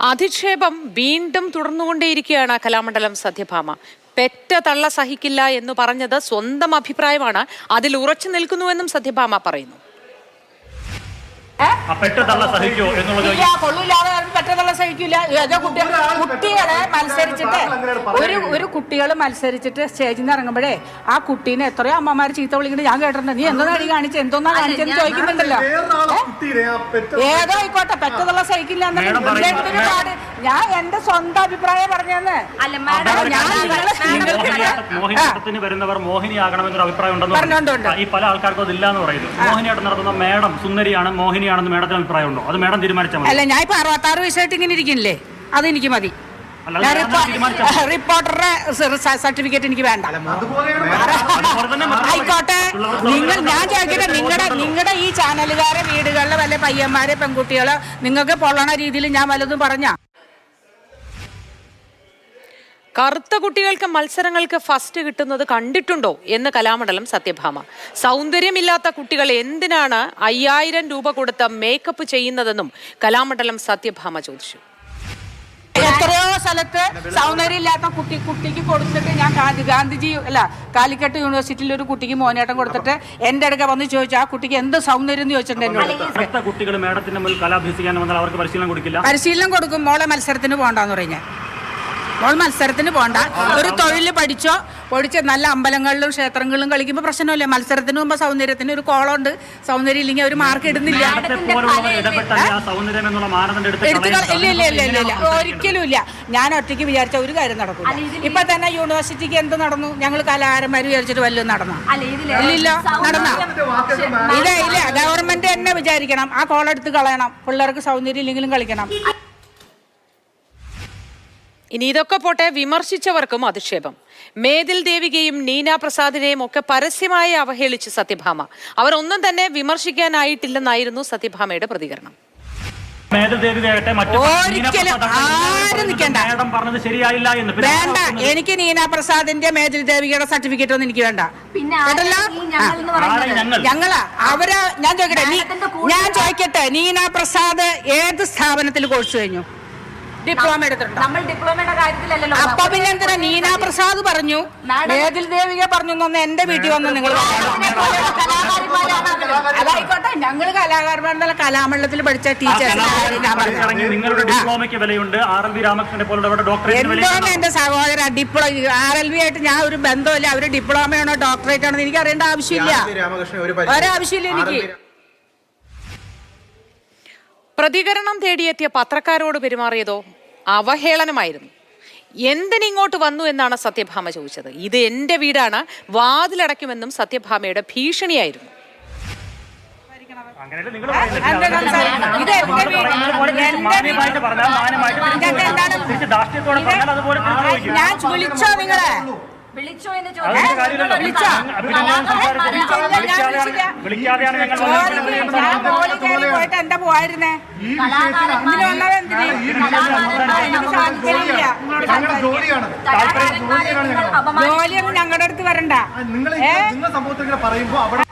അധിക്ഷേപം വീണ്ടും തുടർന്നുകൊണ്ടേയിരിക്കുകയാണ് കലാമണ്ഡലം സത്യഭാമ. പെറ്റ തള്ള സഹിക്കില്ല എന്ന് പറഞ്ഞത് സ്വന്തം അഭിപ്രായമാണ്. അതിൽ ഉറച്ചു നിൽക്കുന്നുവെന്നും സത്യഭാമ പറയുന്നു. പെട്ടതള്ള കൊള്ളൂല്ലാതെ സഹിക്കില്ല ഏതോ കുട്ടികൾ കുട്ടികളെ മത്സരിച്ചിട്ട് ഒരു ഒരു കുട്ടികൾ മത്സരിച്ചിട്ട് സ്റ്റേജിൽ നിന്ന് ഇറങ്ങുമ്പോഴേ ആ കുട്ടീനെ എത്രയോ അമ്മമാർ ചീത്ത വിളിക്കുന്നത് ഞാൻ കേട്ടിട്ടുണ്ട്. നീ എന്തോ നടി കാണിച്ച്? എന്തോന്നാ കാണിച്ചെന്ന് ചോദിക്കുന്നുണ്ടല്ലോ. ഏതോ ആയിക്കോട്ടെ പെട്ടതുള്ള സഹിക്കില്ല ഞാൻ എന്റെ സ്വന്തം അഭിപ്രായം പറഞ്ഞെന്ന്. അല്ല മാഡം ഞാൻ മോഹിനിയാട്ടത്തിന് വരുന്നവർ മോഹിനിയാകണമെന്നൊരു അഭിപ്രായം. ഉണ്ടെന്ന് ഈ പല ആൾക്കാർക്കും അതില്ല എന്ന് പറയുന്നു. മോഹിനിയാട്ടം നടത്തുന്ന മേഡം സുന്ദരിയാണ് മോഹിനിയാണെന്ന് മേഡത്തിന് അഭിപ്രായം ഉണ്ടോ അത് മേഡം തീരുമാനിച്ചാൽ മതി. അല്ല ഞാൻ ഇപ്പൊ അറുപത്താറ് വയസ്സായിട്ട് ഇങ്ങനെ ഇരിക്കുന്നില്ലേ? അത് എനിക്ക് മതി. റിപ്പോർട്ടറുടെ സർട്ടിഫിക്കറ്റ് എനിക്ക് വേണ്ട. അതുപോലെ ആയിക്കോട്ടെ. നിങ്ങൾ ഞാൻ ചോദിക്കട്ടെ നിങ്ങളുടെ നിങ്ങളുടെ ഈ ചാനലുകാരെ വീടുകളിലെ വല്ല പയ്യന്മാരെ പെൺകുട്ടികളെ നിങ്ങൾക്ക് പൊള്ളണ രീതിയിൽ ഞാൻ വല്ലതും പറഞ്ഞ? കറുത്ത കുട്ടികൾക്ക് മത്സരങ്ങൾക്ക് ഫസ്റ്റ് കിട്ടുന്നത് കണ്ടിട്ടുണ്ടോ എന്ന് കലാമണ്ഡലം സത്യഭാമ. സൗന്ദര്യമില്ലാത്ത കുട്ടികൾ എന്തിനാണ് അയ്യായിരം രൂപ കൊടുത്ത് മേക്കപ്പ് ചെയ്യുന്നതെന്നും കലാമണ്ഡലം സത്യഭാമ ചോദിച്ചു. എത്രയോ സ്ഥലത്ത് സൗന്ദര്യമില്ലാത്ത കുട്ടി കുട്ടിക്ക് കൊടുത്തിട്ട് ഞാൻ ഗാന്ധി ഗാന്ധിജി അല്ല കാലിക്കട്ട് യൂണിവേഴ്സിറ്റിയിൽ ഒരു കുട്ടിക്ക് മോനേട്ടം കൊടുത്തിട്ട് എന്റെ അടുക്ക വന്ന് ചോദിച്ചു ആ കുട്ടിക്ക് എന്ത് സൗന്ദര്യം എന്ന് ചോദിച്ചിട്ടുണ്ട് പരിശീലനം കൊടുക്കില്ല? പരിശീലനം കൊടുക്കും മോളെ മത്സരത്തിന് പോകണ്ടെന്ന് പറഞ്ഞു. ഞാൻ മോൾ മത്സരത്തിന് പോണ്ട. ഒരു തൊഴിൽ പഠിച്ചോ? പഠിച്ച് നല്ല അമ്പലങ്ങളിലും ക്ഷേത്രങ്ങളിലും കളിക്കുമ്പോൾ പ്രശ്നമില്ല. മത്സരത്തിന് മുമ്പ് സൗന്ദര്യത്തിന് ഒരു കോളുണ്ട് സൗന്ദര്യം ഇല്ലെങ്കിൽ ഒരു മാർക്ക് ഇടുന്നില്ല. ഇല്ല ഇല്ല ഇല്ല ഇല്ല ഇല്ല. സാധിക്കും. ഒരിക്കലും ഇല്ല. ഞാൻ ഒറ്റയ്ക്ക് വിചാരിച്ച ഒരു കാര്യം നടക്കില്ല ഇപ്പൊ തന്നെ യൂണിവേഴ്സിറ്റിക്ക് എന്ത് നടന്നു? ഞങ്ങൾ കലാകാരന്മാർ വിചാരിച്ചിട്ട് വല്ലതും നടന്നു? ഇല്ലില്ല നടന്ന? ഇല്ല ഇല്ല. ഗവൺമെന്റ് തന്നെ വിചാരിക്കണം. ആ കോളെടുത്ത് കളയണം. പിള്ളേർക്ക് സൗന്ദര്യം ഇല്ലെങ്കിലും കളിക്കണം. ഇനി ഇതൊക്കെ പോട്ടെ വിമർശിച്ചവർക്കും അധിക്ഷേപം. മേതിൽ ദേവികയും നീന പ്രസാദിനെയും ഒക്കെ പരസ്യമായി അവഹേളിച്ച് സത്യഭാമ. അവർ ഒന്നും തന്നെ വിമർശിക്കാനായിട്ടില്ലെന്നായിരുന്നു സത്യഭാമയുടെ പ്രതികരണം. മേധദേവികയാകട്ടെ മറ്റു ഒരിക്കലും ആരും നിൽക്കണ്ട. മേഡം പറഞ്ഞത് ശരിയായില്ല എന്ന് പിന്നെ വേണ്ട എനിക്ക് നീന പ്രസാദിന്റെ മേജൽ ദേവികയുടെ സർട്ടിഫിക്കറ്റ് ഒന്നും എനിക്ക് വേണ്ട. ഞങ്ങളാ. അവരാ ഞാൻ ചോദിക്കട്ടെ ഞാൻ ചോദിക്കട്ടെ നീന പ്രസാദ് ഏത് സ്ഥാപനത്തിൽ കോഴ്സ് കഴിഞ്ഞു? ഡിപ്ലോമ എടുത്തിട്ടുണ്ട്? നമ്മൾ ഡിപ്ലോമയുടെ അപ്പൊ പിന്നെ എന്തിനാ നീന പ്രസാദ് പറഞ്ഞു? മേതിൽ ദേവിക പറഞ്ഞു എന്നൊന്ന് എന്റെ വീട്ടിൽ വന്ന് നിങ്ങൾ. അതായിക്കോട്ടെ ഞങ്ങൾ കലാകാരന്മാരുടെ കലാമണ്ഡലത്തിൽ പഠിച്ച ടീച്ചേഴ്സ് നിങ്ങളുടെ ഡിപ്ലോമയ്ക്ക് വിലയുണ്ട്. ആർ എൽ വി രാമകൃഷ്ണനെ പോലുള്ളവരുടെ ഡോക്ടറേറ്റ് എന്താണ് എന്റെ സഹോദര? ഡിപ്ലോ ആർ എൽ വി ആയിട്ട് ഞാൻ ഒരു ബന്ധമില്ല അവർ ഡിപ്ലോമയാണോ ഡോക്ടറേറ്റ് ആണോ എനിക്ക് അറിയേണ്ട ആവശ്യമില്ല. രാമകൃഷ്ണൻ ഒരു ഒരാവശ്യമില്ല എനിക്ക്. പ്രതികരണം തേടിയെത്തിയ പത്രക്കാരോട് പെരുമാറിയതോ അവഹേളനമായിരുന്നു. എന്തിനിങ്ങോട്ട് വന്നു എന്നാണ് സത്യഭാമ ചോദിച്ചത്. ഇത് എന്റെ വീടാണ് വാതിലടയ്ക്കുമെന്നും സത്യഭാമയുടെ ഭീഷണിയായിരുന്നു. ഞാൻ വിളിച്ചോ നിങ്ങളെ? വിളിച്ചോ എന്ന് അതൊന്നും പോയിട്ട് എന്താ നിങ്ങൾ ജോലിയൊന്നും ഞങ്ങളുടെ അടുത്ത് വരണ്ട? നിങ്ങൾ സംഭവത്തിൽ പറയുമ്പോ അവിടെ